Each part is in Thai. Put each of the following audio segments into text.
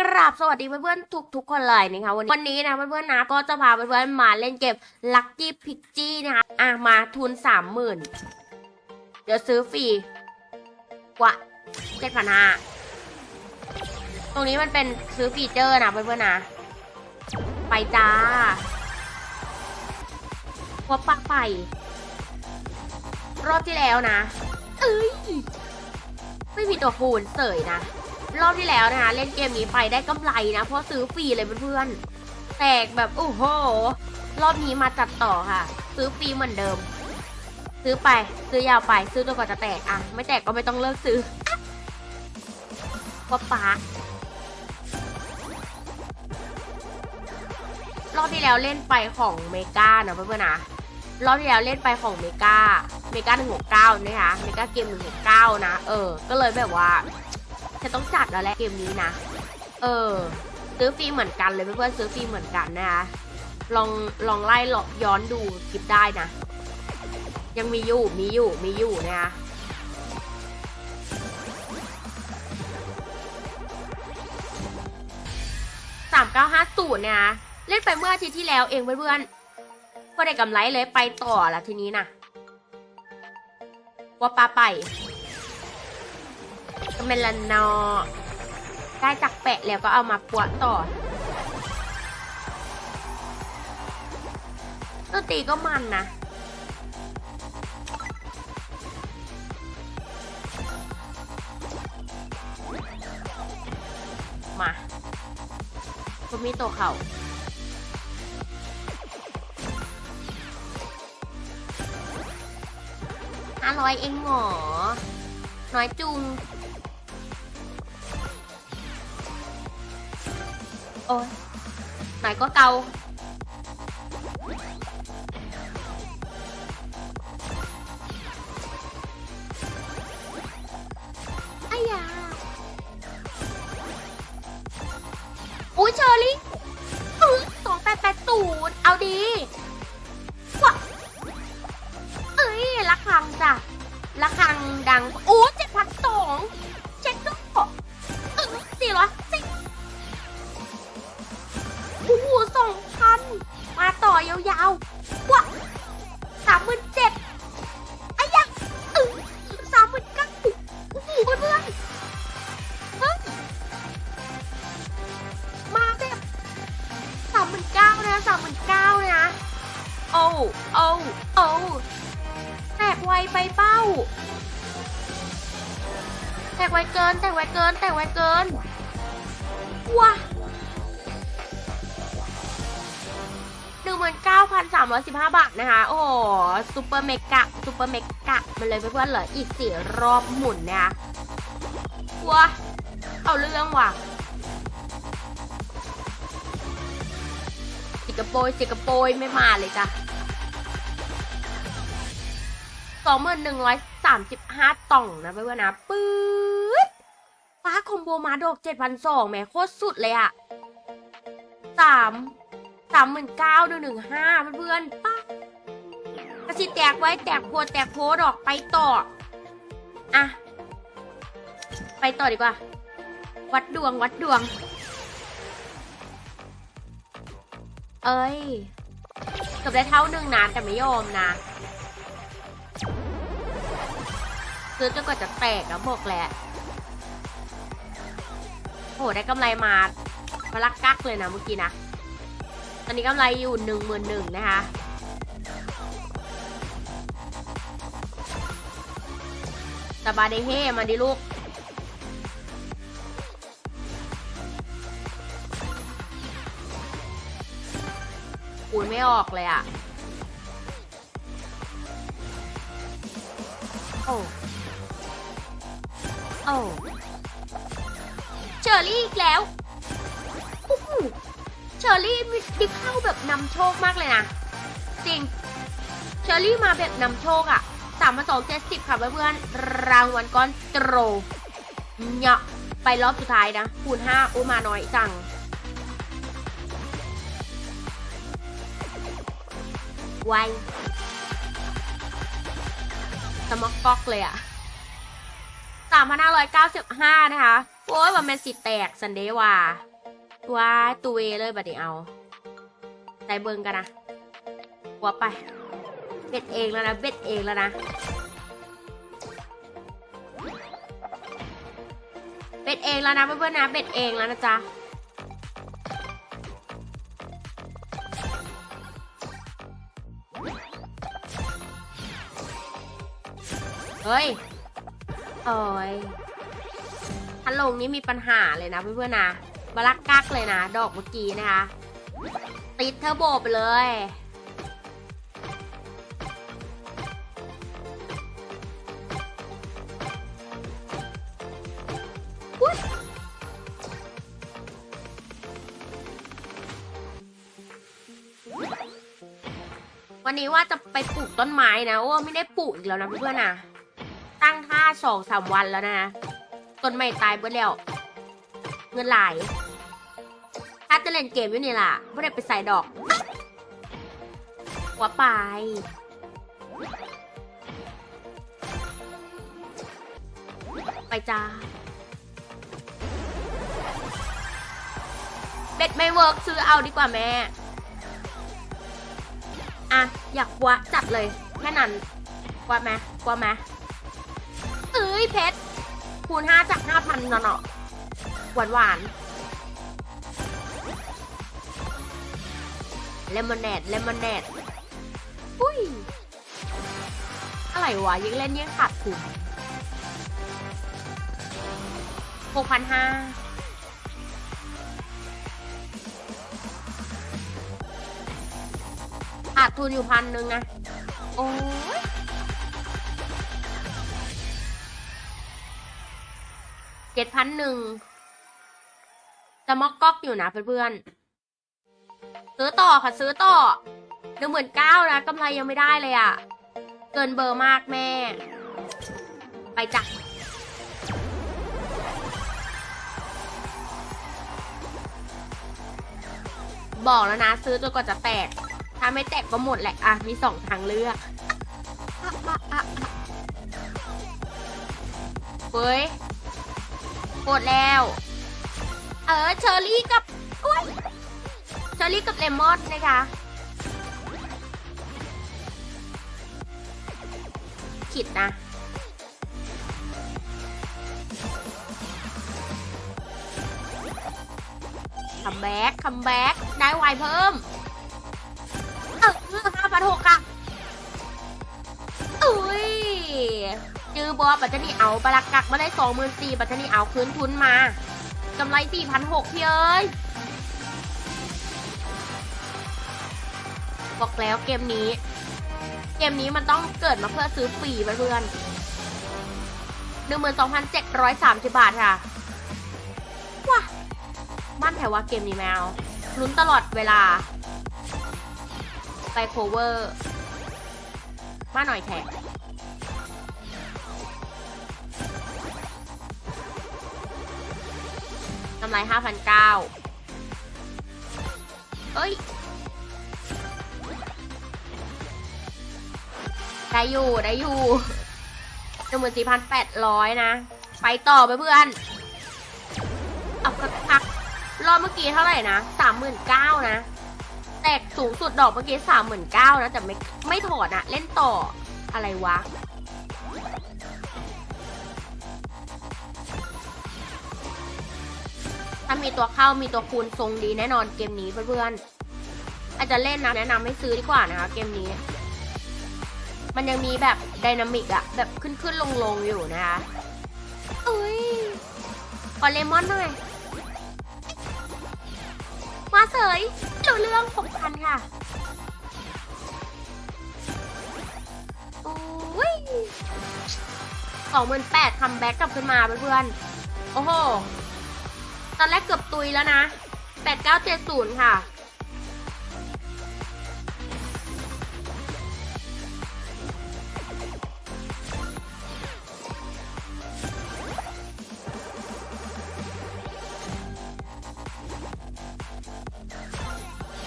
กราบสวัสดีเพื่อนๆทุกๆคนเลยนะคะวันนี้วันนี้นะเพื่อนๆนะก็จะพาเพื่อนๆมาเล่นเกม Lucky p i g g y นะคะอะมาทุนสามหมื่นเดี๋ยวซื้อฟรีกว่าเจ็ดพันห้าตรงนี้มันเป็นซื้อฟีเจอร์นะเพื่อนๆนะ ไปจ้าพบปากไป รอบที่แล้วนะ เอ้ย ไม่มีตัวคูณเสยนะ รอบที่แล้วนะคะ เล่นเกมนี้ไปได้กำไรนะ เพราะซื้อฟรีเลยเพื่อนๆแตกแบบโอ้โห รอบนี้มาจัดต่อค่ะ ซื้อฟรีเหมือนเดิม ซื้อไปซื้อยาวไปซื้อจนกว่าจะแตกอะ ไม่แตกก็ไม่ต้องเลิกซื้ออะว่าปารอบที่แล้วเล่นไปของเมกานะเพื่อนๆนะรอบที่แล้วเล่นไปของเมกาเมกาหนึ่งหกเก้านะคะเมกาเกมหนึ่งหกเก้านะ เออ ก็เลยแบบว่า จะต้องจัดแล้วแหละเกมนี้นะ เออ ซื้อฟรีเหมือนกันเลยเพื่อนๆซื้อฟรีเหมือนกันนะคะลองลองไล่หลอกย้อนดูคลิปได้นะ ยังมีอยู่มีอยู่มีอยู่นะคะสามเก้าห้าศูนย์เนี่ยนะเล่นไปเมื่ออาทิตย์ที่แล้วเองเพื่อนๆก็ได้กำไรเลยไปต่อละทีนี้นะว่าปลาไป ก็เป็นละนอ ได้จากแปะแล้วก็เอามาปวดต่อดนตรีก็มันนะมาก็มีตัวเขาห้าร้อยเองหรอน้อยจุง โอ้ยไหนก็เกาไอ้ยาอุ้ยเชอรี่สองแปดแปดศูนย์เอาดีว้าเอ้ยละคังจ้ะละคังดังโอ้เจ็ดพันสอง สองพันมาต่อยาวๆว้าสามหมื่นเจ็ดไอ้ยะเออสามหมื่นเก้าโอ้โหเพื่อนๆเฮ้ยมาแบบสามหมื่นเก้านะสามหมื่นเก้านะโอ้โอ้โอ้แตกไวไปเป้า แตกไวเกิน แตกไวเกิน แตกไวเกินว้า หนึ่งหมื่นเก้าพันสามร้อยสิบาทนะคะ โอ้โหซูเปอร์เมกะซูเปอร์เมกะมันเลยเพื่อนๆเหลืออีกสี่รอบหมุนนะคะว้าเอาเรื่องว่ะสิงคโปร์สิงคโปร์ไม่มาเลยจ้ะสองหมื่นหนึ่งร้อยสามสิบห้าต่องนะเพื่อนๆนะปื๊ดฟ้าคอมโบมาดอกเจ็ดพันสองแหมโคตรสุดเลยอะสาม สามหมื่นเก้าหนึ่งหนึ่งห้าเพื่อนๆป้ากระสิแตกไว้แตกโพดแตกโพดอกไปต่อ อะ ไปต่อดีกว่า วัดดวงวัดดวง เอ้ยเกือบได้เท่าหนึ่งนะแต่ไม่ยอมนะซื้อจนกว่าจะแตกแล้วบอกแหละโหได้กำไรมาพลักกักเลยนะเมื่อกี้นะ อนนี้กำไรอยู่หนึ่งหมื่นหนึ่งนะคะ สบายได้เฮมาดิลูก คูณไม่ออกเลยอะ่ะ โอ้ โอ้เชอรี่อีกแล้ว เชอรี่มีดิเข้าแบบนำโชคมากเลยนะ จริง เชอรี่มาแบบนำโชคอะ่ะสามพันสองเจ็ดสิบค่ะเพื่อนๆรางวัลก้อนโตรเนาะไปรอบสุดท้ายนะ คูณห้าโอ้มาน้อยจังไวสมอกก๊อกเลยอะสามพันห้าร้อยเก้าสิบห้านะคะ โอ้ยมันเป็นสิแตก สันเดว่า ว้าตัวเลยบัดนี้เอาใจเบิงกันนะหัวไป เบ็ดเองแล้วนะ เบ็ดเองแล้วนะ เบ็ดเองแล้วนะเพื่อนๆนะ เบ็ดเองแล้วนะจ๊ะเฮ้ยโอ้ยทันลงนี่มีปัญหาเลยนะเพื่อนๆนะ บลักกักเลยนะ ดอกเมื่อกี้นะคะ ติดเทอร์โบไปเลย วันนี้ว่าจะไปปลูกต้นไม้นะว่าไม่ได้ปลูกอีกแล้วนะเพื่อนๆนะตั้งท่าสองสามวันแล้วนะต้นไม้ตายเบิดแล้ว เงินหลายถ้าจะเล่นเกมอยู่นี่ล่ะไม่ได้ไปใส่ดอกหัวไปไปจ้าเบ็ดไม่เวิร์กซื้อเอาดีกว่าแม่อะอยากกวะจัดเลยแค่นั้นกวะไหมกวะไหมเอ้ยเพชรคูณห้าจากห้าพันเนาะ หวานหวานเลมอนแนดเลมอนแนดอุ้ย อะไรวะยังเล่นยังขาดทุนหกพันห้าขาดทุนอยู่พันหนึ่งนะ โอ้ยเจ็ดพันหนึ่ง จะมอกก๊อกอยู่นะเพื่อนๆ ซื้อต่อค่ะซื้อต่อหนึ่งหมื่นเก้านะกำไรยังไม่ได้เลยอะ่ะ เกินเบอร์มากแม่ ไปจ้ะบอกแล้วนะ ซื้อจนกว่าจะแตก ถ้าไม่แตกก็หมดแหละ อะ มีสองทางเลือกเฮ้ยหมดแล้ว เออเชอรี่กับอุ้ยเชอรี่กับเลมอนนะคะขิดนะคัมแบ็กคัมแบ็กได้ไวเพิ่ม เออห้าพันหกค่ะอุ้ยจือบอปัจจนี่เอาปลักกักมาได้สองหมื่นสี่ปัจจนี่เอาคืนทุนมา กำไรสี่พันหกพี่เอ้ย บอกแล้วเกมนี้ เกมนี้มันต้องเกิดมาเพื่อซื้อฟรีเพื่อนหนึ่งหมื่นสองพันเจ็ดร้อยสามสิบบาทค่ะ ว้ามั่นแถวว่าเกมนี้แมวลุ้นตลอดเวลา ไปโคเวอร์ มาหน่อยแท็ก กำไรห้าพันเก้าเอ้ยได้อยู่ได้อยู่หนึ่งหมื่นสี่พันแปดร้อยนะ ไปต่อไปเพื่อน เอากระพักรอบเมื่อกี้เท่าไหร่นะสามหมื่นเก้านะ แตกสูงสุดดอกเมื่อกี้สามหมื่นเก้านะ แต่ไม่ไม่ถอดอะเล่นต่ออะไรวะ ถ้ามีตัวเข้ามีตัวคูณทรงดีแน่นอนเกมนี้เพื่อนๆอาจจะเล่นนะแนะนำให้ซื้อดีกว่านะคะเกมนี้ มันยังมีแบบไดนามิกอะแบบขึ้นขึ้นลงลงๆอยู่นะคะอุ้ยขอเลมอนหน่อยมาเสยรู้เรื่องหกพันค่ะโอ้ยสองหมื่นแปดคัมแบ็กกลับขึ้นมาเพื่อนๆโอ้โห ตอนแรกเกือบตุยแล้วนะแปดเก้าเจ็ดศูนย์ค่ะ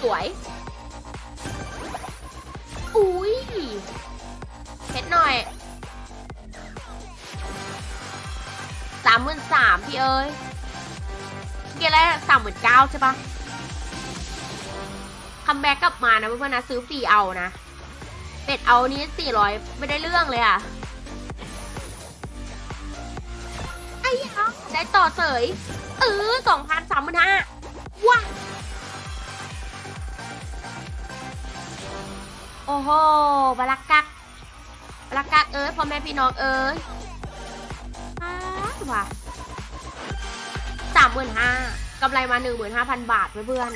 สวย กี้แรกสามหมื่นเก้าใช่ปะคัมแบ็กกลับมานะเพื่อนๆนะซื้อฟรีเอานะ เป็ดเอานี้สี่ร้อยไม่ได้เรื่องเลยอะไอ้ยาได้ต่อเสยเออสองพันสามหมื่นห้าว้าโอ้โหบาลักกักบาลักกักเอ้ยพ่อแม่พี่น้องเอ้ยอ้าวว่ะสามหมื่นห้า กำไรมาหนึ่งหมื่นห้าพันบาทเพื่อน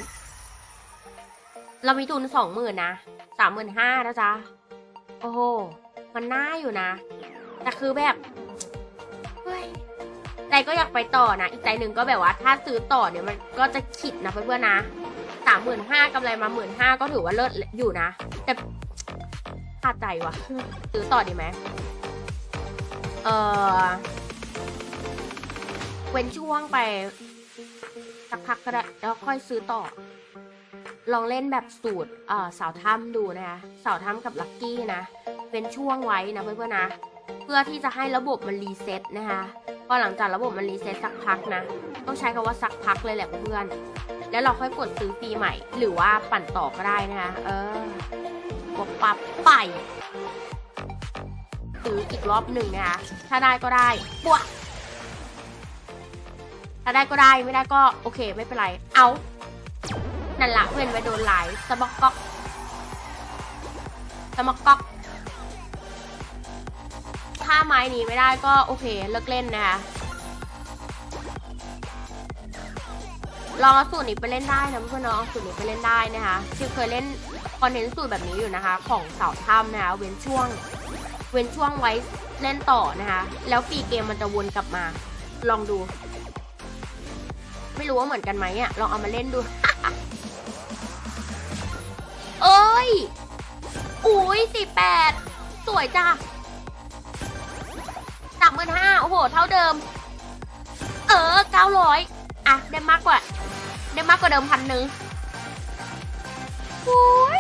ๆเรามีทุนสองหมื่นนะสามหมื่นห้านะจ๊ะ โอ้โห มันน่าอยู่นะ แต่คือแบบเฮ้ยใจก็อยากไปต่อนะ อีกใจหนึ่งก็แบบว่า ถ้าซื้อต่อเนี่ยมันก็จะขิดนะเพื่อนๆนะสามหมื่นห้ากำไรมาหมื่นห้าก็ถือว่าเลิศอยู่นะ แต่ขาดใจว่ะ ซื้อต่อดีไหมเออเว้นช่วงไป สักพักก็ได้แล้วค่อยซื้อต่อ ลองเล่นแบบสูตรเอ่อสาวถ้ำดูนะคะสาวถ้ำกับลักกี้นะ เป็นช่วงไว้นะเพื่อนๆนะ เพื่อที่จะให้ระบบมันรีเซ็ตนะคะพอหลังจากระบบมันรีเซ็ตสักพักนะ ต้องใช้คำว่าสักพักเลยแหละเพื่อน แล้วเราค่อยกดซื้อปีใหม่ หรือว่าปั่นต่อก็ได้นะคะเออกดปั๊บไปซื้ออีกรอบหนึ่งนะคะถ้าได้ก็ได้บวก ถ้าได้ก็ได้ไม่ได้ก็โอเคไม่เป็นไร เอานั่นละเพื่อนไปโดนไหลายสมอกก๊อกสมอกก๊อกถ้าไม้นี้ไม่ได้ก็โอเคเลิกเล่นนะคะลองเอาสูตรนี้ไปเล่นได้นะเพื่อนๆเนาะสูตรนี้ไปเล่นได้นะคะที่เคยเล่นคอนเทนต์สูตรแบบนี้อยู่นะคะ ของเสาถ้ำนะคะเว้นช่วง เว้นช่วงไว้เล่นต่อนะคะ แล้วฟรีเกมมันจะวนกลับมา ลองดู ไม่รู้ว่าเหมือนกันไหมอะ ลองเอามาเล่นดู เอ้ย อุ้ยสี่แปด สวยจ้าสามหมื่นห้าโอ้โห เท่าเดิม เออเก้าร้อยอะ ได้มากกว่า ได้มากกว่าเดิมพันหนึ่งโอ้ย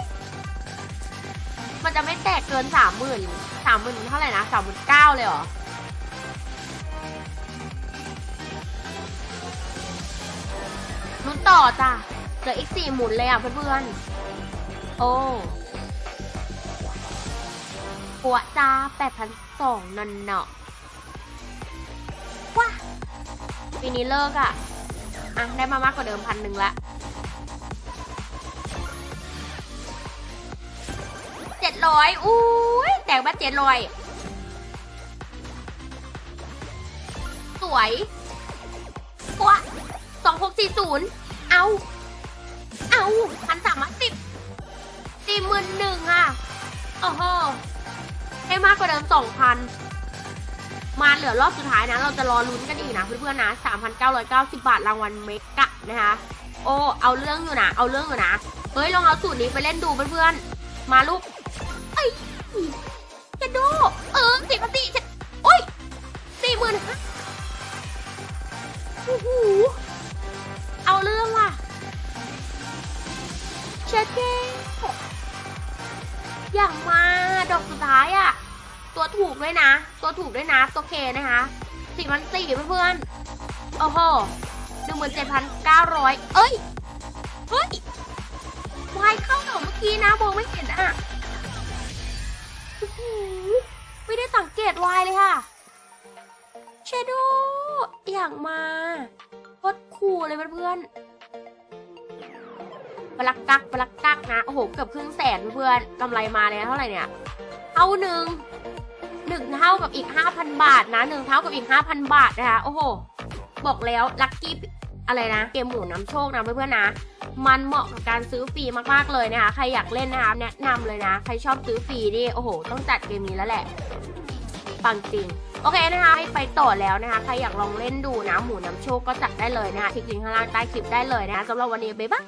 มันจะไม่แตกเกินสามหมื่นสามหมื่นเท่าไหร่นะสามหมื่นเก้าเลยเหรอ ลุ้นต่อจ้ะเหลืออีกสี่หมุนเลยอะเพื่อนๆ โอ้ปัวจ้าแปดพันสองนั่นเนาะว้าปีนี้เลิกอะ อะ ได้มามากกว่าเดิมพันหนึ่งละเจ็ดร้อยอุ้ยแตกบ้าเจ็ดร้อยสวยปัว สองหกสี่ศูนย์เอา เอาพันสามสิบสี่หมื่นหนึ่งอะโอ้โหให้มากกว่าเดิมสองพันมาเหลือรอบสุดท้ายนะ เราจะรอลุ้นกันอีกนะเพื่อนๆนะ3,990บาทรางวัลเมกะนะคะ โอ้ เอาเรื่องอยู่นะ เอาเรื่องอยู่นะ เฮ้ย ลองเอาสูตรนี้ไปเล่นดูเพื่อนๆ มาลูกเอ้ยจะดู เออสี่พันสี่โอ้ยสี่หมื่นห้าโอ้โห เอาเรื่องว่ะเช็ดเก้อย่างมาดอกสุดท้ายอะตัวถูกด้วยนะ ตัวถูกด้วยนะ ตัวเคนะคะสี่พันสี่เพื่อนๆโอ้โหหนึ่งหมื่นเจ็ดพันเก้าร้อยเอ้ย เฮ้ยวายเข้าเหรอเมื่อกี้นะมองไม่เห็นอะไม่ได้สังเกตวายเลยค่ะเชโดอย่างมา โคตรคูลเลยเพื่อนๆปลักกักปลักกักนะ โอ้โห เกือบครึ่งแสนเพื่อนกำไรมาเลยนะเท่าไหร่เนี่ยเท่าหนึ่งหนึ่งเท่ากับอีกห้าพันบาทนะหนึ่งเท่ากับอีกห้าพันบาทนะคะ โอ้โห บอกแล้วลัคกี้อะไรนะ เกมหมูน้ำโชคนะเพื่อนๆนะ มันเหมาะกับการซื้อฟรีมากๆเลยนะคะ ใครอยากเล่นนะคะแนะนำเลยนะ ใครชอบซื้อฟรีนี่ โอ้โห ต้องจัดเกมนี้แล้วแหละ ปังจริง โอเคนะคะไปต่อแล้วนะคะใครอยากลองเล่นดูนะหมูน้ำโชคก็จัดได้เลยนะคะคลิกลิงก์ข้างล่างใต้คลิปได้เลยนะคะสำหรับวันนี้บ๊ายบาย